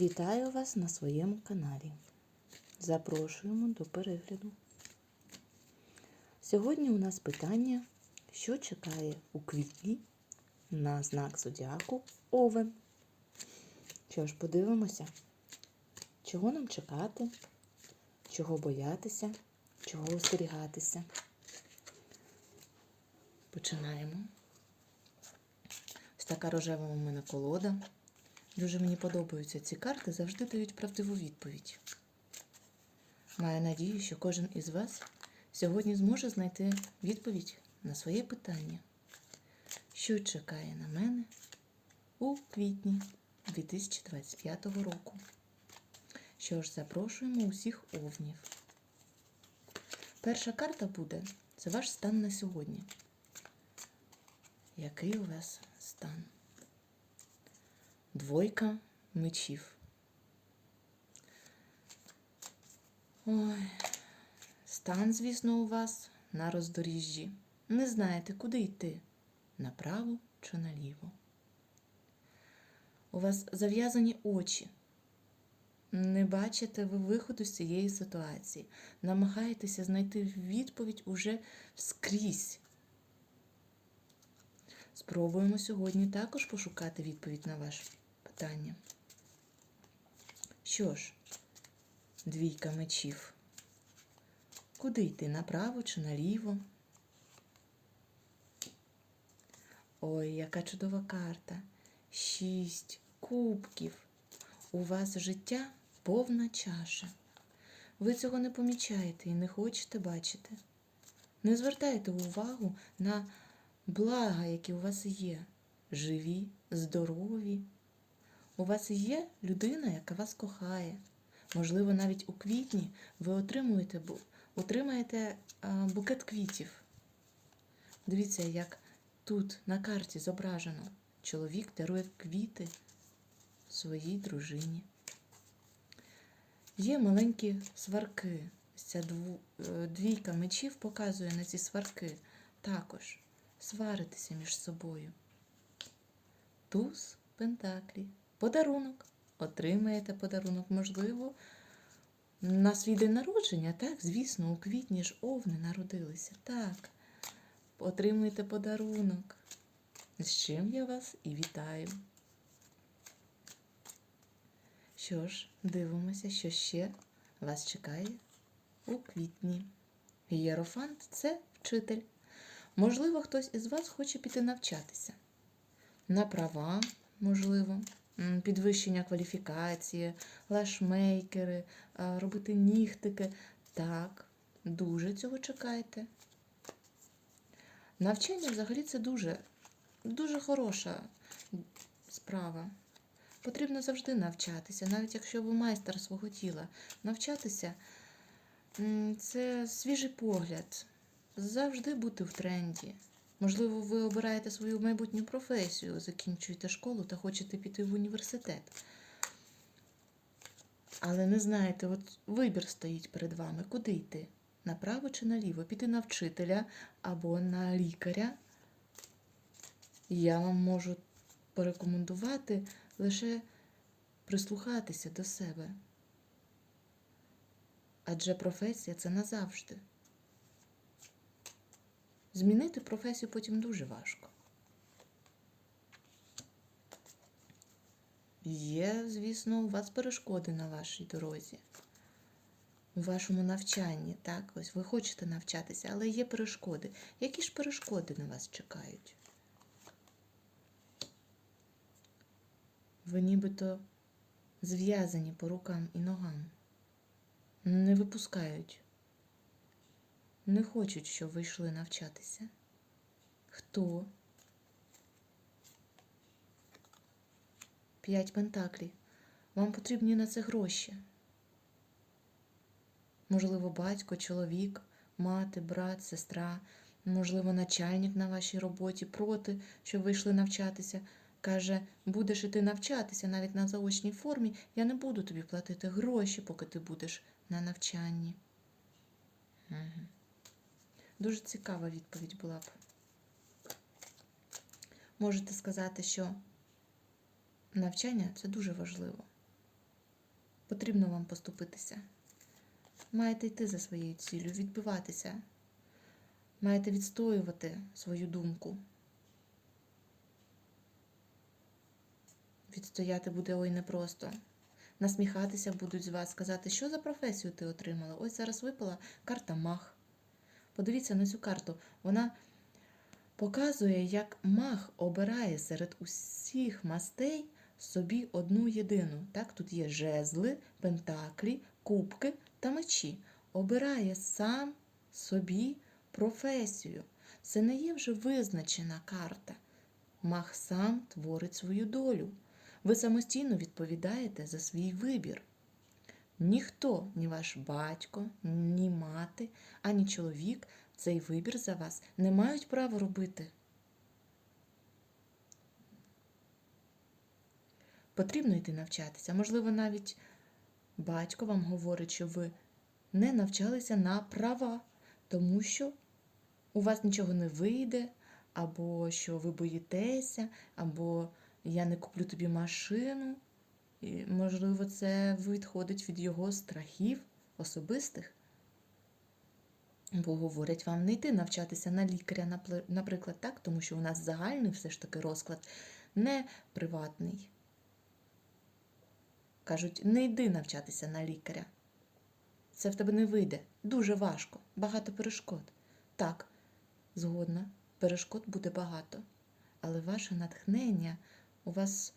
Вітаю вас на своєму каналі. Запрошуємо до перегляду. Сьогодні у нас питання, що чекає у квітні на знак зодіаку Овен. Що ж, подивимося, чого нам чекати, чого боятися, чого остерігатися. Починаємо. Ось така рожева у мене колода. Дуже мені подобаються ці карти, завжди дають правдиву відповідь. Маю надію, що кожен із вас сьогодні зможе знайти відповідь на своє питання, що чекає на мене у квітні 2025 року. Що ж, запрошуємо усіх овнів. Перша карта буде це ваш стан на сьогодні. Який у вас стан? Двойка мечів. Ой, стан, звісно, у вас на роздоріжжі. Не знаєте, куди йти направо чи наліво. У вас зав'язані очі. Не бачите ви виходу з цієї ситуації. Намагаєтеся знайти відповідь уже скрізь. Спробуємо сьогодні також пошукати відповідь на ваше питання. Що ж, двійка мечів. Куди йти? Направо чи наліво? Ой, яка чудова карта. Шість кубків. У вас життя повна чаша. Ви цього не помічаєте і не хочете бачити. Не звертайте увагу на блага, які у вас є. Живі, здорові. У вас є людина, яка вас кохає. Можливо, навіть у квітні ви отримуєте, отримаєте букет квітів. Дивіться, як тут на карті зображено. Чоловік дарує квіти своїй дружині. Є маленькі сварки. Ця е, двійка мечів показує на ці сварки. Також сваритися між собою. Туз Пентаклі. Подарунок. Отримаєте подарунок, можливо, на свій день народження, так, звісно, у квітні ж овни народилися. Так. Отримуєте подарунок. З чим я вас і вітаю. Що ж, дивимося, що ще вас чекає у квітні. Єрофант це вчитель. Можливо, хтось із вас хоче піти навчатися. На права, можливо, підвищення кваліфікації, лашмейкери, робити нігтики. Так, дуже цього чекайте. Навчання взагалі це дуже, дуже хороша справа. Потрібно завжди навчатися, навіть якщо ви майстер свого тіла. Навчатися це свіжий погляд, завжди бути в тренді. Можливо, ви обираєте свою майбутню професію, закінчуєте школу та хочете піти в університет. Але не знаєте, от вибір стоїть перед вами, куди йти? Направо чи наліво? Піти на вчителя або на лікаря. Я вам можу порекомендувати лише прислухатися до себе. Адже професія це назавжди. Змінити професію потім дуже важко. Є, звісно, у вас перешкоди на вашій дорозі, у вашому навчанні, так? Ось ви хочете навчатися, але є перешкоди. Які ж перешкоди на вас чекають? Ви нібито зв'язані по рукам і ногам, не випускають, не хочуть, щоб ви йшли навчатися. Хто? П'ять пентаклів. Вам потрібні на це гроші. Можливо, батько, чоловік, мати, брат, сестра, можливо, начальник на вашій роботі проти, щоб ви йшли навчатися. Каже, будеш іти навчатися навіть на заочній формі, я не буду тобі платити гроші, поки ти будеш на навчанні. Угу. Дуже цікава відповідь була б. Можете сказати, що навчання це дуже важливо. Потрібно вам поступитися. Маєте йти за своєю ціллю, відбиватися. Маєте відстоювати свою думку. Відстояти буде ой непросто. Насміхатися будуть з вас, сказати, що за професію ти отримала. Ось зараз випала карта мах. Подивіться на цю карту. Вона показує, як мах обирає серед усіх мастей собі одну єдину. Так, тут є жезли, пентаклі, кубки та мечі. Обирає сам собі професію. Це не є вже визначена карта. Мах сам творить свою долю. Ви самостійно відповідаєте за свій вибір. Ніхто, ні ваш батько, ні мати, ані чоловік цей вибір за вас не мають права робити. Потрібно йти навчатися. Можливо, навіть батько вам говорить, що ви не навчалися на права, тому що у вас нічого не вийде, або що ви боїтеся, або я не куплю тобі машину. І, можливо, це відходить від його страхів особистих. Бо говорять вам не йти навчатися на лікаря, наприклад, так, тому що у нас загальний все ж таки розклад, не приватний. Кажуть, не йди навчатися на лікаря. Це в тебе не вийде. Дуже важко, багато перешкод. Так, згодна, перешкод буде багато. Але ваше натхнення, у вас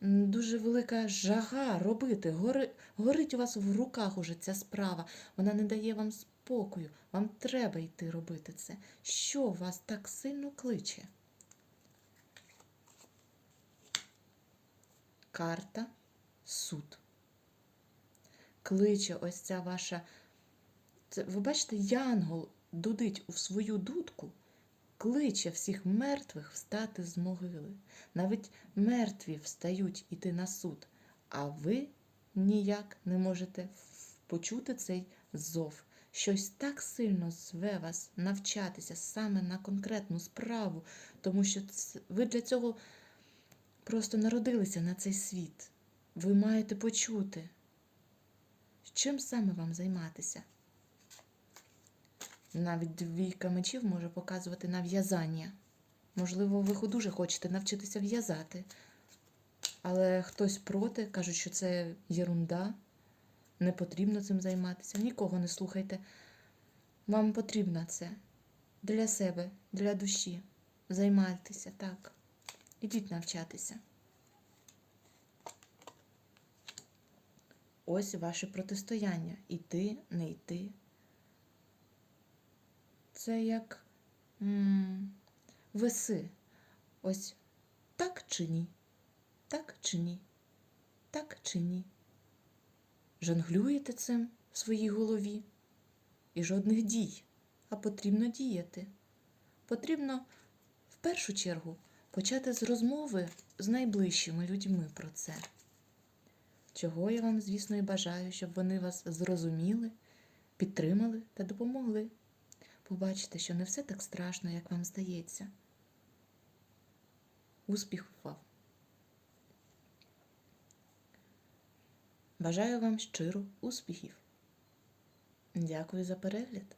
дуже велика жага робити. Гори, горить у вас в руках уже ця справа. Вона не дає вам спокою. Вам треба йти робити це. Що вас так сильно кличе? Карта суд. Кличе ось ця ваша. Це, ви бачите, янгол дудить у свою дудку, кличе всіх мертвих встати з могили. Навіть мертві встають іти на суд, а ви ніяк не можете почути цей зов. Щось так сильно зве вас навчатися саме на конкретну справу, тому що ви для цього просто народилися на цей світ. Ви маєте почути, чим саме вам займатися. Навіть двійка мечів може показувати на в'язання. Можливо, ви дуже хочете навчитися в'язати, але хтось проти, кажуть, що це єрунда, не потрібно цим займатися. Нікого не слухайте. Вам потрібно це для себе, для душі. Займайтеся так. Ідіть навчатися. Ось ваше протистояння. Іти, не йти. Це як м, веси. Ось так чи ні? Так чи ні? Так чи ні? Жонглюєте цим в своїй голові і жодних дій, а потрібно діяти. Потрібно в першу чергу почати з розмови з найближчими людьми про це. Чого я вам, звісно, і бажаю, щоб вони вас зрозуміли, підтримали та допомогли. Побачите, що не все так страшно, як вам здається. Успіхів вам! Бажаю вам щиро успіхів. Дякую за перегляд.